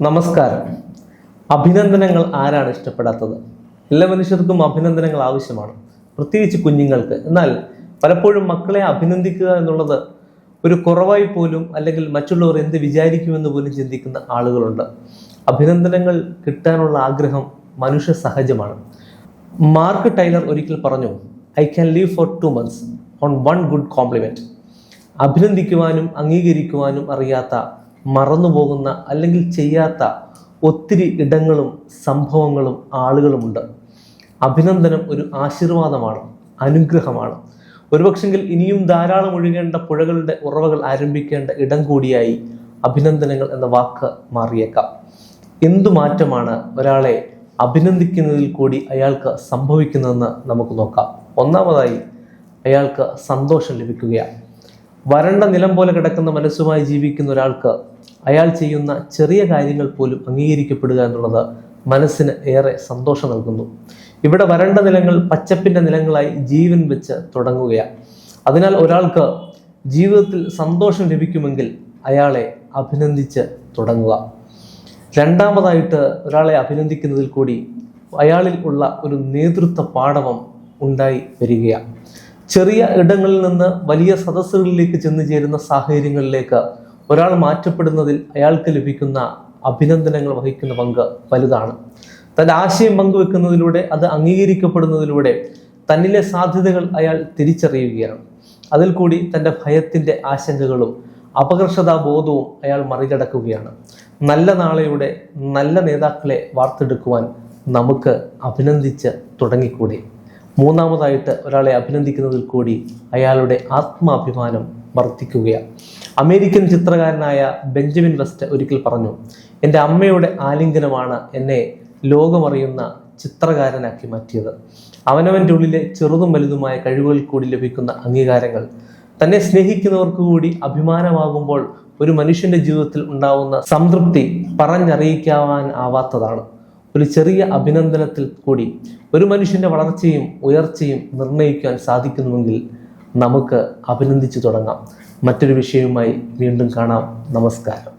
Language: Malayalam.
നമസ്കാരം. അഭിനന്ദനങ്ങൾ ആരാണ് ഇഷ്ടപ്പെടാത്തത്? എല്ലാ മനുഷ്യർക്കും അഭിനന്ദനങ്ങൾ ആവശ്യമാണ്. പ്രത്യേകിച്ച് കുഞ്ഞുങ്ങൾക്ക്. എന്നാൽ പലപ്പോഴും മക്കളെ അഭിനന്ദിക്കുക എന്നുള്ളത് ഒരു കുറവായി പോലും അല്ലെങ്കിൽ മറ്റുള്ളവർ എന്ത് വിചാരിക്കുമെന്ന് പോലും ചിന്തിക്കുന്ന ആളുകളുണ്ട്. അഭിനന്ദനങ്ങൾ കിട്ടാനുള്ള ആഗ്രഹം മനുഷ്യ സഹജമാണ്. മാർക്ക് ടൈലർ ഒരിക്കൽ പറഞ്ഞു I can live for two months on one good compliment അഭിനന്ദിക്കുവാനും അംഗീകരിക്കുവാനും അറിയാത്ത മറന്നുപോകുന്ന അല്ലെങ്കിൽ ചെയ്യാത്ത ഒത്തിരി ഇടങ്ങളും സംഭവങ്ങളും ആളുകളുമുണ്ട്. അഭിനന്ദനം ഒരു ആശീർവാദമാണ് അനുഗ്രഹമാണ്. ഒരുപക്ഷെങ്കിൽ ഇനിയും ധാരാളം ഒഴുകേണ്ട പുഴകളുടെ ഉറവകൾ ആരംഭിക്കേണ്ട ഇടം കൂടിയായി അഭിനന്ദനങ്ങൾ എന്ന വാക്ക് മാറിയേക്കാം. എന്തു മാറ്റമാണ് ഒരാളെ അഭിനന്ദിക്കുന്നതിൽ കൂടി അയാൾക്ക് സംഭവിക്കുന്നതെന്ന് നമുക്ക് നോക്കാം. ഒന്നാമതായി അയാൾക്ക് സന്തോഷം ലഭിക്കുകയാണ്. വരണ്ട നിലം പോലെ കിടക്കുന്ന മനസ്സുമായി ജീവിക്കുന്ന ഒരാൾക്ക് അയാൾ ചെയ്യുന്ന ചെറിയ കാര്യങ്ങൾ പോലും അംഗീകരിക്കപ്പെടുക എന്നുള്ളത് മനസ്സിന് ഏറെ സന്തോഷം നൽകുന്നു. ഇവിടെ വരണ്ട നിലങ്ങൾ പച്ചപ്പിന്റെ നിലങ്ങളായി ജീവൻ വെച്ച് തുടങ്ങുകയാണ്. അതിനാൽ ഒരാൾക്ക് ജീവിതത്തിൽ സന്തോഷം ലഭിക്കുമെങ്കിൽ അയാളെ അഭിനന്ദിച്ച് തുടങ്ങുക. രണ്ടാമതായിട്ട് ഒരാളെ അഭിനന്ദിക്കുന്നതിൽ കൂടി അയാളിൽ ഉള്ള ഒരു നേതൃത്വ പാഠവം ഉണ്ടായി വരികയാണ്. ചെറിയ ഇടങ്ങളിൽ നിന്ന് വലിയ സദസ്സുകളിലേക്ക് ചെന്നു ചേരുന്ന സാഹചര്യങ്ങളിലേക്ക് ഒരാൾ മാറ്റപ്പെടുന്നതിൽ അയാൾക്ക് ലഭിക്കുന്ന അഭിനന്ദനങ്ങൾ വഹിക്കുന്ന പങ്ക് വലുതാണ്. തന്റെ ആശയം പങ്കുവെക്കുന്നതിലൂടെ അത് അംഗീകരിക്കപ്പെടുന്നതിലൂടെ തന്നിലെ സാധ്യതകൾ അയാൾ തിരിച്ചറിയുകയാണ്. അതിൽ കൂടി തന്റെ ഭയത്തിന്റെ ആശങ്കകളും അപകർഷതാ ബോധവും അയാൾ മറികടക്കുകയാണ്. നല്ല നാളെയുടെ നല്ല നേതാക്കളെ വാർത്തെടുക്കുവാൻ നമുക്ക് അഭിനന്ദിച്ച് തുടങ്ങിക്കൂടി? മൂന്നാമതായിട്ട് ഒരാളെ അഭിനന്ദിക്കുന്നതിൽ കൂടി അയാളുടെ ആത്മാഭിമാനം വർദ്ധിക്കുകയാണ്. അമേരിക്കൻ ചിത്രകാരനായ ബെഞ്ചമിൻ വെസ്റ്റ് ഒരിക്കൽ പറഞ്ഞു എന്റെ അമ്മയുടെ ആലിംഗനമാണ് എന്നെ ലോകമറിയുന്ന ചിത്രകാരനാക്കി മാറ്റിയത്. അവനവന്റെ ഉള്ളിലെ ചെറുതും വലുതുമായ കഴിവുകൾ കൂടി ലഭിക്കുന്ന അംഗീകാരങ്ങൾ. തന്നെ സ്നേഹിക്കുന്നവർക്ക് കൂടി അഭിമാനമാകുമ്പോൾ ഒരു മനുഷ്യന്റെ ജീവിതത്തിൽ ഉണ്ടാവുന്ന സംതൃപ്തി പറഞ്ഞറിയിക്കാൻ ആവാത്തതാണ്. ഒരു ചെറിയ അഭിനന്ദനത്തിൽ കൂടി ഒരു മനുഷ്യന്റെ വളർച്ചയും ഉയർച്ചയും നിർണയിക്കാൻ സാധിക്കുന്നുവെങ്കിൽ നമുക്ക് അഭിനന്ദിച്ചു തുടങ്ങാം. മറ്റൊരു വിഷയവുമായി വീണ്ടും കാണാം. നമസ്കാരം.